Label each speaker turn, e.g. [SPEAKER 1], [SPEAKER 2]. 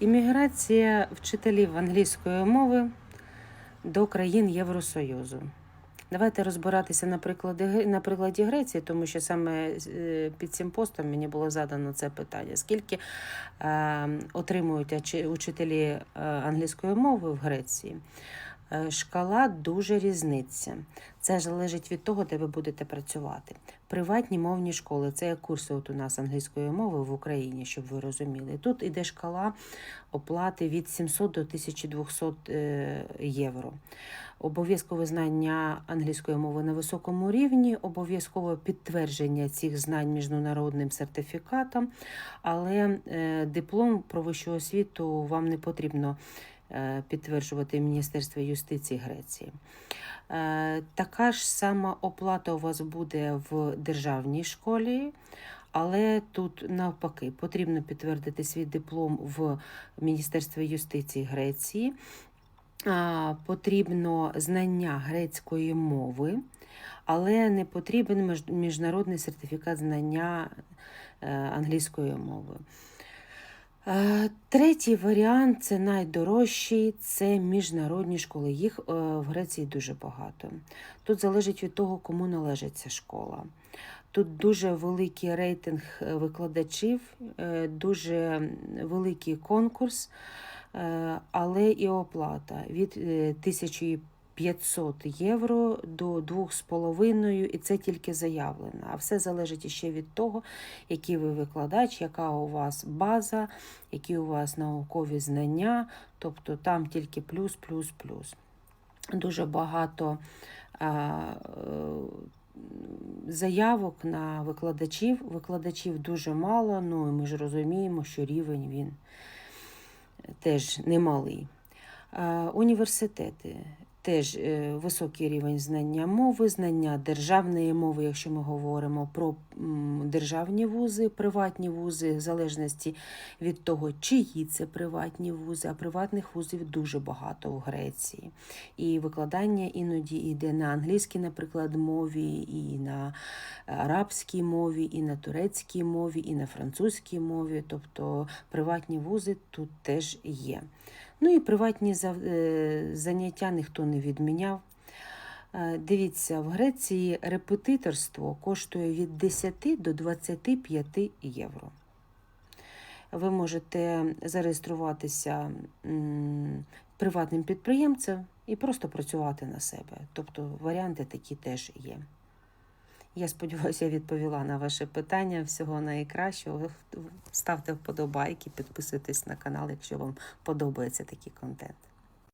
[SPEAKER 1] Імміграція вчителів англійської мови до країн Євросоюзу. Давайте розбиратися на прикладі, на прикладі Греції, тому що саме е, під цим постом мені було задано це питання. Скільки е, отримують учителі е, англійської мови в Греції? Е, Шкала дуже різниця. Це залежить від того, де ви будете працювати. Приватні мовні школи це курси от у нас англійської мови в Україні, щоб ви розуміли. Тут іде шкала оплати від 700 до 1200 е, євро. Обов'язкове знання англійської мови на високому рівні, обов'язкове підтвердження цих знань міжнародним сертифікатом, але е, диплом про вищу освіту вам не потрібно підтверджувати Міністерство юстиції Греції. Е, Така ж сама оплата у вас буде в державній школі, але тут навпаки потрібно підтвердити свій диплом в Міністерстві юстиції Греції. Потрібно знання грецької мови, але не потрібен міжнародний сертифікат знання е, англійської мови. Е, третій варіант це найдорожчий, це міжнародні школи. Їх е, в Греції дуже багато. Тут залежить від того, кому належить ця школа. Тут дуже великий рейтинг е, викладачів, дуже великий конкурс, але і оплата від тисячі. 500 євро до 2,5, і це тільки заявлено. А все залежить ще від того, який ви викладач, яка у вас база, які у вас наукові знання, тобто там тільки плюс, плюс, плюс. Дуже багато. Е, заявок на викладачів. Викладачів дуже мало, ну і ми ж розуміємо, що рівень він теж немалий. Е, університети теж е, високий рівень знання мови, знання державної мови, якщо ми говоримо про державні вузи, приватні вузи, в залежності від того, чиї це приватні вузи, а приватних вузів дуже багато в Греції. І викладання іноді йде на англійській, наприклад, мові, і на арабській мові, і на турецькій мові, і на французькій мові. Тобто приватні вузи тут теж є. Ну і приватні е, заняття ніхто не відміняв. Е, Дивіться, в Греції репетиторство коштує від 10 до 25 євро. Ви можете зареєструватися приватним підприємцем і просто працювати на себе. Тобто варіанти такі теж є. Я сподіваюся, я відповіла на ваше питання. Всього найкращого. Ставте вподобайки, підписуйтесь на канал, якщо вам подобається такий контент.